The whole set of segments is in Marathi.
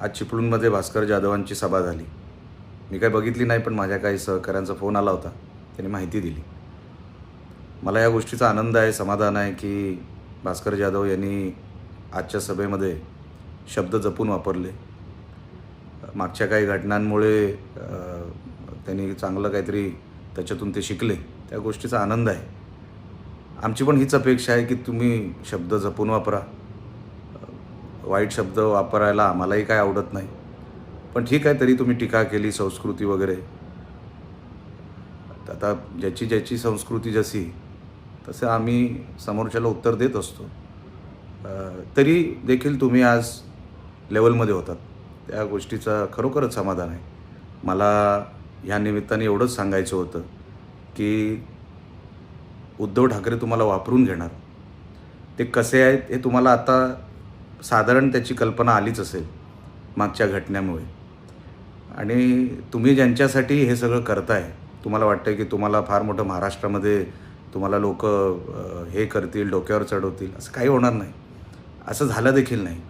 आज चिपळूणमध्ये भास्कर जाधवांची सभा झाली. मी काही बघितली नाही पण माझ्या काही सहकाऱ्यांचा फोन आला होता. त्यांनी माहिती दिली. मला या गोष्टीचा आनंद आहे समाधान आहे की भास्कर जाधव यांनी आजच्या सभेमध्ये शब्द जपून वापरले. मागच्या काही घटनांमुळे त्यांनी चांगलं काहीतरी त्याच्यातून ते शिकले. त्या गोष्टीचा आनंद आहे. आमची पण हीच अपेक्षा आहे की तुम्ही शब्द जपून वापरा. वाईट शब्द वापरायला आम्हालाही काय आवडत नाही. पण ठीक आहे तरी तुम्ही टीका केली संस्कृती वगैरे. आता ज्याची ज्याची संस्कृती जशी तसं आम्ही समोरच्याला उत्तर देत असतो. तरी देखील तुम्ही आज लेवलमध्ये होतात. त्या गोष्टीचं खरोखरच समाधान आहे. मला ह्या निमित्ताने एवढंच सांगायचं होतं की उद्धव ठाकरे तुम्हाला वापरून घेणार. ते कसे आहेत हे तुम्हाला आता साधारण त्याची कल्पना आलीच असेल मागच्या घटनेमुळे. आणि तुम्ही ज्यांच्यासाठी हे सगळं करताय तुम्हाला वाटतं की तुम्हाला फार मोठं महाराष्ट्रामध्ये तुम्हाला लोक हे करतील डोक्यावर चढवतील असं काही होणार नाही. असं झालं देखील नाही.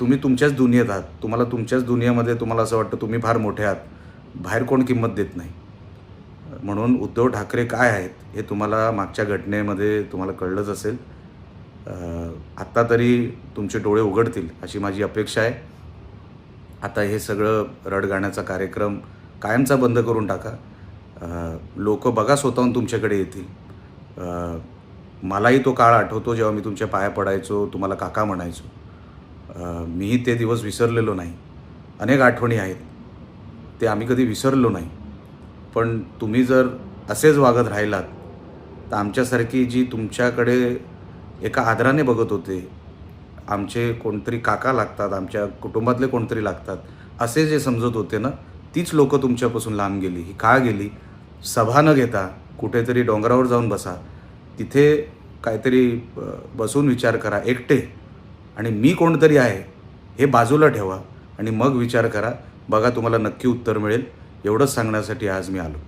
तुम्ही तुमच्याच दुनियेत आहात. तुम्हाला तुमच्याच दुनियेमध्ये तुम्हाला असं वाटतं तुम्ही फार मोठे आहात. बाहेर कोण किंमत देत नाही. म्हणून उद्धव ठाकरे काय आहेत हे तुम्हाला मागच्या घटनेमध्ये तुम्हाला कळलंच असेल. आत्ता तरी तुमचे डोळे उघडतील अशी माझी अपेक्षा आहे. आता हे सगळं रड गाण्याचा कार्यक्रम कायमचा बंद करून टाका. लोक बघा स्वतःहून तुमच्याकडे येतील. मलाही तो काळ आठवतो जेव्हा मी तुमच्या पाया पडायचो तुम्हाला काका म्हणायचो. मीही ते दिवस विसरलेलो नाही. अनेक आठवणी आहेत. ते आम्ही कधी विसरलो नाही. पण तुम्ही जर असेच वागत राहिलात तर आमच्यासारखी जी तुमच्याकडे एका आदराने बघत होते. आमचे कोणतरी काका लागतात आमच्या कुटुंबातले कोणतरी लागतात. असे जे समजत होते ना तीच लोकं तुमच्यापासून लांब गेली ही का गेली. सभा न घेता कुठेतरी डोंगरावर जाऊन बसा. तिथे काहीतरी बसून विचार करा एकटे. आणि मी कोणतरी आहे हे बाजूला ठेवा. आणि मग विचार करा बघा तुम्हाला नक्की उत्तर मिळेल. एवढंच सांगण्यासाठी आज मी आलो.